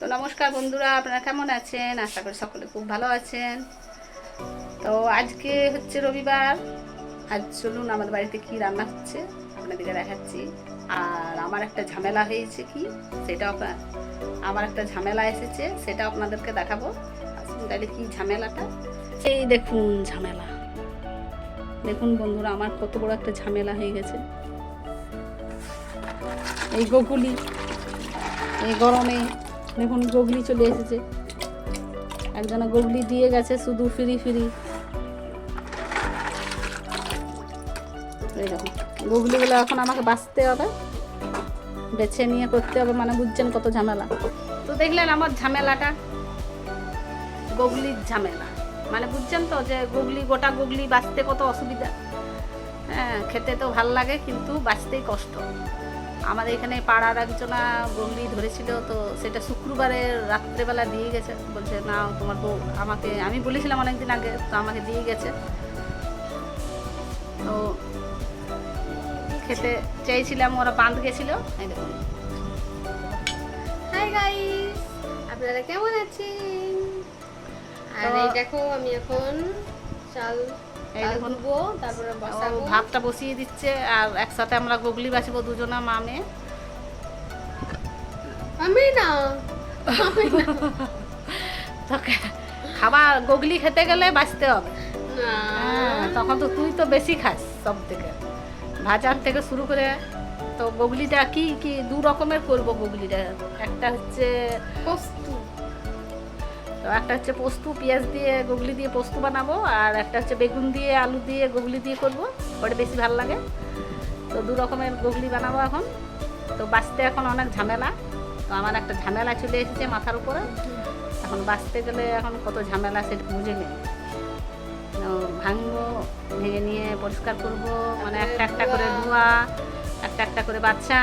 তো নমস্কার বন্ধুরা, আপনারা কেমন আছেন? আশা করি সকলে খুব ভালো আছেন। তো আজকে হচ্ছে রবিবার। আজ চলুন আমাদের বাড়িতে কি রান্না হচ্ছে, আপনাদেরকে দেখাচ্ছি। আর আমার একটা ঝামেলা হয়েছে কি, সেটা আপনার, আমার একটা ঝামেলা এসেছে, সেটা আপনাদেরকে দেখাবো। তাহলে কি ঝামেলাটা? এই দেখুন ঝামেলা। দেখুন বন্ধুরা, আমার কত বড় একটা ঝামেলা হয়ে গেছে। এই গোগুলি এই গরমে দেখুন গগলি চলে এসেছে। একজনে গগলি দিয়ে গেছে শুধু ফিরি ফিরি গুগলিগুলো এখন আমাকে বাঁচতে হবে, বেছে নিয়ে করতে হবে মানে বুঝছেন কত ঝামেলা। তো দেখলেন আমার ঝামেলাটা, গুগলির ঝামেলা। মানে বুঝছেন তো যে গুগলি, গোটা গুগলি বাঁচতে কত অসুবিধা। হ্যাঁ খেতে তো ভালো লাগে, কিন্তু বাঁচতেই কষ্ট। আমাদের এখানে পাড়ার একজনা গন্ডি ধরেছিল তো সেটা শুক্রবারে রাত্রেবেলা দিয়ে গেছে। বলছে না তোমার বউ আমাকে আমি বলেছিলাম অনেকদিন আগে তো আমাকে দিয়ে গেছে। তো খেতে চেয়েছিলাম ওরা বাঁধ গেছিল। এই দেখুন হাই গাইস আপনারা কেমন আছেন? আর এই দেখো আমি এখন চাল তারপরে বসাবো। ভাতটা বসিয়ে দিচ্ছে আর একসাথে আমরা গুগলি বাঁচবো দুজনা মামে আমি না। তো খাবার গুগলি খেতে গেলে বাঁচতে হবে। হ্যাঁ, তখন তো তুই তো বেশি খাস সব থেকে ভাজার থেকে শুরু করে তো গুগলিটা কি কি দু রকমের করব গুগলিটা একটা হচ্ছে তো একটা হচ্ছে পোস্তু পেঁয়াজ দিয়ে গুগলি দিয়ে পোস্তু বানাবো আর একটা হচ্ছে বেগুন দিয়ে আলু দিয়ে গুগলি দিয়ে করব। ওটা বেশি ভালো লাগে। তো দু রকমের গুগলি বানাবো এখন। তো বাঁচতে এখন অনেক ঝামেলা। তো আমার একটা ঝামেলা চলে এসেছে মাথার উপরে। এখন বাঁচতে গেলে এখন কত ঝামেলা সেটা বুঝে নেই। তো ভাঙবো ভেঙে নিয়ে পরিষ্কার করব। মানে একটা একটা করে ধোয়া একটা একটা করে বাচ্চা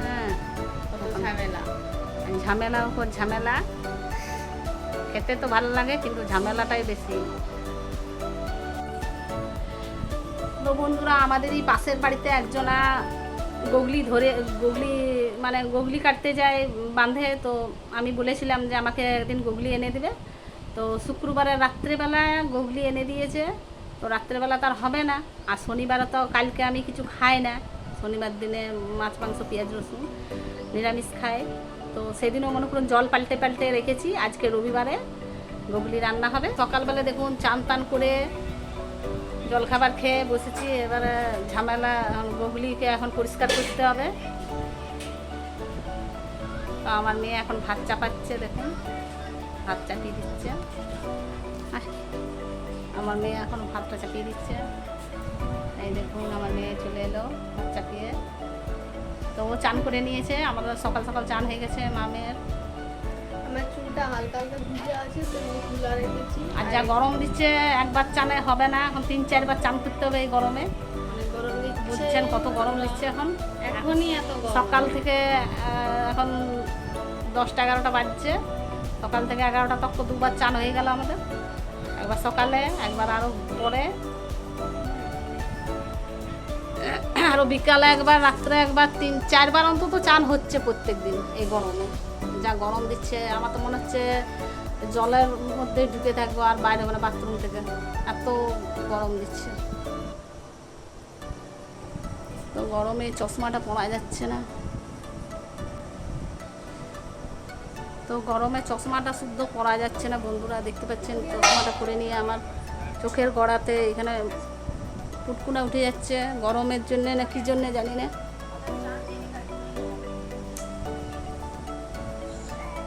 হ্যাঁ। ঝামেলা। ঝামেলার উপর ঝামেলা। খেতে তো ভালো লাগে, কিন্তু ঝামেলাটাই বেশি। তো বন্ধুরা, আমাদের এই পাশের বাড়িতে একজনা গগলি ধরে, গগলি মানে গগলি কাটতে যায় বাঁধে, তো আমি বলেছিলাম যে আমাকে একদিন গগলি এনে দেবে। তো শুক্রবারে রাত্রেবেলা গগলি এনে দিয়েছে, তো রাত্রেবেলা তার হবে না। আর শনিবারে তো কালকে আমি কিছু খাই না। শনিবার দিনে মাছ, মাংস, পেঁয়াজ, রসুন নিরামিষ খাই। তো সেদিনও মনে করুন জল পাল্টে পাল্টে রেখেছি। আজকে রবিবারে গগলি রান্না হবে। সকালবেলা দেখুন চান টান করে জলখাবার খেয়ে বসেছি। এবারে ঝামেলা গগলিকে এখন পরিষ্কার করতে হবে। তো আমার মেয়ে এখন ভাত চাপাচ্ছে, দেখুন। ভাত চাপিয়ে দিচ্ছে। আমার মেয়ে এখন ভাতটা চাপিয়ে দিচ্ছে। এই দেখুন, আমার মেয়ে চলে এলো ভাত চাপিয়ে। তো ও চান করে নিয়েছে আমাদের সকাল সকাল চান হয়ে গেছে মামের। আমার চুলটা হালকা হালকা ভিজে আছে তো আমি রেখেছি আর যা গরম দিচ্ছে একবার চানে হবে না এখন তিন চারবার চান করতে হবে এই গরমে। বুঝছেন কত গরম দিচ্ছে এখন? এখনই এত সকাল থেকে এখন দশটা এগারোটা বাজছে। সকাল থেকে এগারোটা তক দুবার চান হয়ে গেল আমাদের। একবার সকালে একবার আরও পরে। আরও বিকালে একবার, রাত্রে একবার, তিন, চারবার অন্তত চান হচ্ছে প্রত্যেক দিন এই গরমে। যা গরম দিচ্ছে, আমার তো মনে হচ্ছে জলের মধ্যে ঢুকে থাকব আর বাইরে মানে বাথরুম থেকে। এত গরম দিচ্ছে। তো গরমে চশমাটা পরা যাচ্ছে না। তো গরমে চশমাটা শুদ্ধ পরা যাচ্ছে না বন্ধুরা, দেখতে পাচ্ছেন? চশমাটা পরে নিয়ে আমার চোখের গড়াতে এখানে ফুটকুনা উঠে যাচ্ছে গরমের জন্য না কি জন্য জানি না।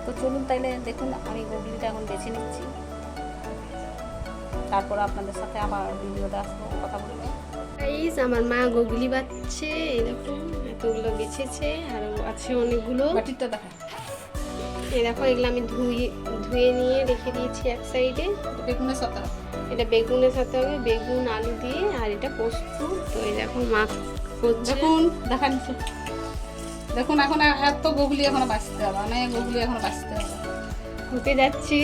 তো চলুন তাইলে দেখুন আমি গুগলিটা এখন বেছে নিচ্ছি। তারপর আপনাদের সাথে আবার ভিডিওতে আসব কথা বলব। আমার মা গুগলি বাচ্ছে দেখো এতগুলো বেছেছে আর আছে অনেকগুলো। বাটিরটা দেখা এই দেখো এগুলো আমি ধুয়ে ধুয়ে নিয়ে রেখে দিয়েছি এক সাইডে। বেগুনের সাথে? এটা বেগুনের সাথে হবে বেগুন আলু দিয়ে আর এটা পোস্ত। তো এই দেখো মা দেখুন দেখান। দেখুন এখন এত গুগলি এখনও বাঁচতে হবে অনেক গুগলি এখনও বাঁচতে হবে। হতে যাচ্ছি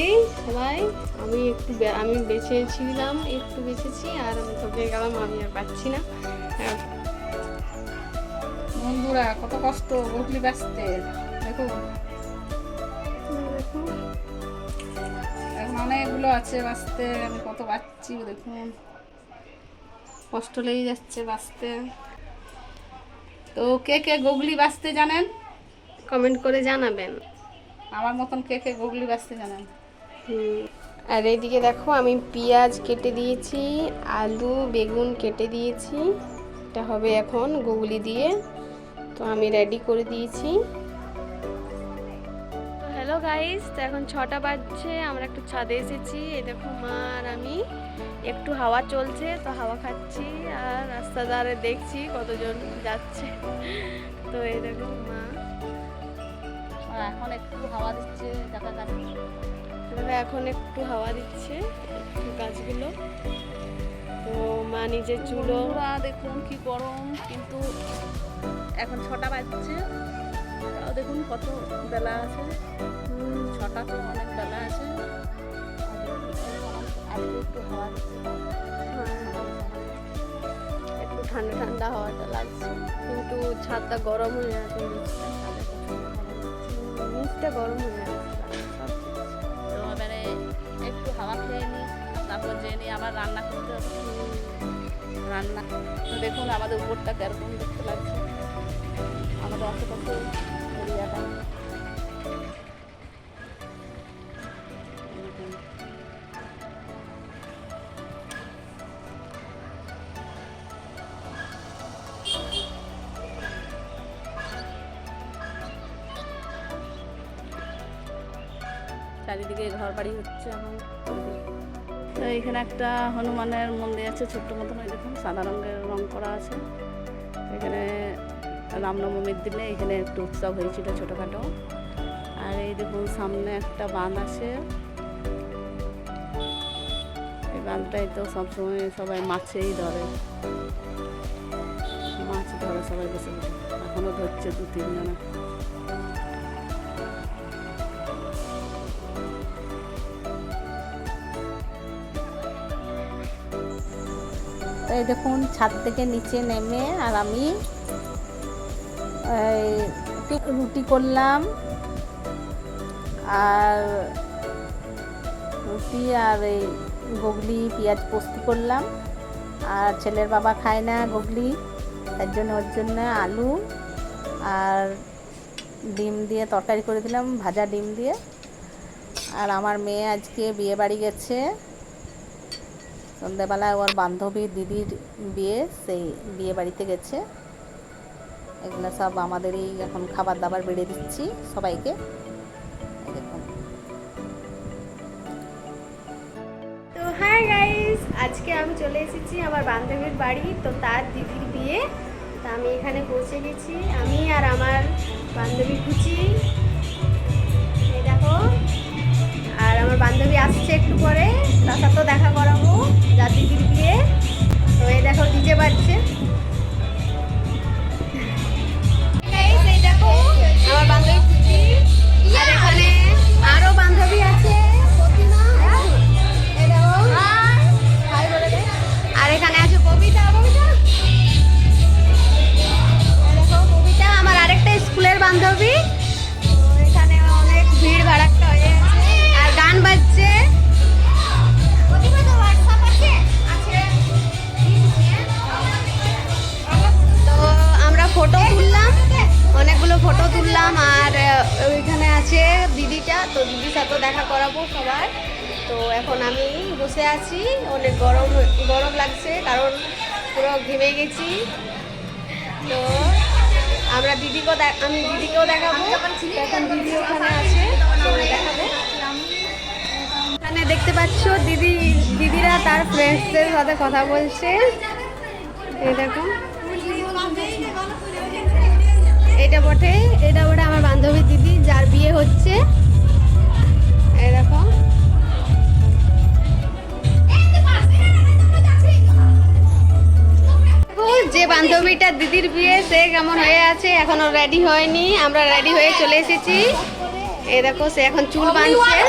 সবাই। আমি একটু আমি বেছেছিলাম একটু বেছেছি আর আমি তোকে গেলাম আমি আর পাচ্ছি না। আর বন্ধুরা কত কষ্ট গুগলি বাঁচতে। দেখুন। দেখো এখন অনেকগুলো আছে বাঁচতে আমি কত বাঁচছি দেখুন। কষ্ট লেগে যাচ্ছে বাঁচতে। তো কে কে গুগলি বাঁচতে জানেন? কমেন্ট করে জানাবেন। আমার মতন কে কে গুগলি বাঁচতে জানেন? আর এইদিকে দেখো আমি পেঁয়াজ কেটে দিয়েছি আলু বেগুন কেটে দিয়েছি। এটা হবে এখন গুগলি দিয়ে। তো আমি রেডি করে দিয়েছি। গাইস তো এখন ছটা বাজছে আমরা একটু ছাদে এসেছি। এই দেখো মা আর আমি একটু হাওয়া চলছে তো হাওয়া খাচ্ছি আর রাস্তা ধারে দেখছি কতজন যাচ্ছে। তো এই দেখো মা। এখন একটু হাওয়া দিচ্ছে দেখা যাচ্ছে এখন একটু হাওয়া দিচ্ছে গাছগুলো। তো মা নিজের চুলো। দেখুন কি গরম কিন্তু এখন ছটা বাজছে। তাও দেখুন কত বেলা আছে। হুম, ছটা তো অনেক বেলা আছে। একটু হাওয়া হ্যাঁ, একটু ঠান্ডা ঠান্ডা হাওয়াটা লাগছে। কিন্তু ছাদটা গরম হয়ে আছে নিচটা গরম হয়ে আছে। তো এবারে একটু হাওয়া খেয়ে নিই তারপর যে নিয়ে আবার রান্না করতে। হবে রান্না দেখুন আমাদের উপরটা কীরকম দেখতে লাগছে। আশেপাশে এরিয়াটা চারিদিকে ঘর বাড়ি হচ্ছে এখন তো এখানে একটা হনুমানের মন্দির আছে, ছোট্ট মতন ওই দেখুন, সাদা রঙের রং করা আছে। এখানে রামনবমীর দিনে এখানে একটু উৎসব হয়েছিল ছোটোখাটো। আর এই দেখুন, সামনে একটা বাঁধ আছে। এই বাঁধটাই তো সবসময় সবাই মাছেই ধরে। মাছ ধরে সবাই বসে বসে। এখনও ধরছে দু তিনজনে এই দেখুন, ছাদ থেকে নিচে নেমে আর আমি রুটি করলাম, আর রুটি আর এই গুগলি পেঁয়াজ পোস্তি করলাম, আর ছেলের বাবা খায় না গুগলি তার জন্য ওর জন্য আলু, আর ডিম দিয়ে তরকারি করে দিলাম, ভাজা ডিম দিয়ে। আর আমার মেয়ে আজকে বিয়ে বাড়ি গেছে। সন্ধ্যাবেলায় ওর বান্ধবী দিদির বিয়ে, সেই বিয়ে বাড়িতে গেছে। এগুলো সব আমাদেরই এখন খাবার দাবার বেড়ে দিচ্ছি সবাইকে। তো হাই গাইস আজকে আমি চলে এসেছি আমার বান্ধবীর বাড়ি, তো তার দিদির বিয়ে। তা আমি এখানে পৌঁছে গেছি, আমি আর আমার বান্ধবী কুচি। এই দেখো, আর আমার বান্ধবী আসছে একটু পরে, তার সাথেও দেখা করাবো, যার দিদির বিয়ে। তো এই দেখো ডিজে বাজছে। আমার বান্ধবী আরও বান্ধবী ওইখানে আছে দিদিটা, তো দিদির সাথে দেখা করাবো সবার। তো এখন আমি বসে আছি, অনেক গরম গরম লাগছে, কারণ পুরো ঘেমে গেছি। তো আমরা দিদিকেও আমি দিদিকেও দেখাবো। এখন দিদি ওখানে আছে দেখাবো। এখানে দেখতে পাচ্ছ দিদি, দিদিরা তার ফ্রেন্ডসদের সাথে কথা বলছে। এই দেখো। এটা বটে এটা বটে আমার বান্ধবী যার বিয়ে হচ্ছে। দেখো, যে বান্ধবীটা দিদির বিয়ে সে কেমন হয়ে আছে? এখনও রেডি হয়নি। আমরা রেডি হয়ে চলে এসেছি। এ দেখো সে এখন চুল বাঁধছে।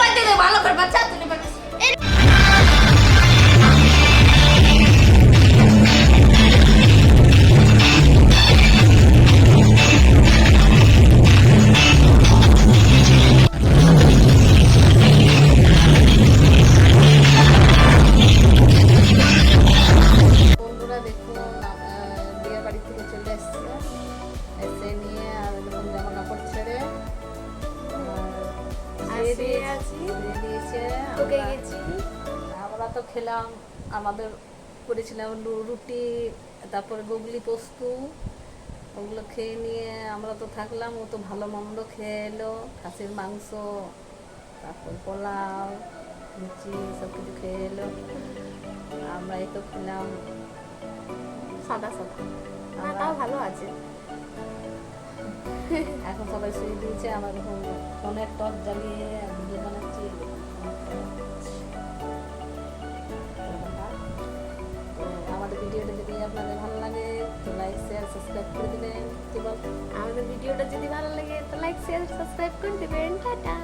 করেছিলাম রুটি তারপরে গুগলি পোস্ত ওগুলো খেয়ে নিয়ে আমরা তো থাকলাম ও তো ভালো মন্দ খেয়ে এলো খাসির মাংস তারপর পোলাও লুচি সব কিছু খেয়ে এলো আমরা এই তো খেলাম। সাদা সাদা। না তাও ভালো আছে। এখন সবাই শুয়ে দিয়েছে আমার ফোনের টর্চ জ্বালিয়ে ভিডিও বানাচ্ছি লাইক শেয়ার সাবস্ক্রাইব করে দেবেন। বল আমাদের ভিডিওটা যদি ভালো লাগে, তো লাইক শেয়ার সাবস্ক্রাইব করে দেবেন। টাটা।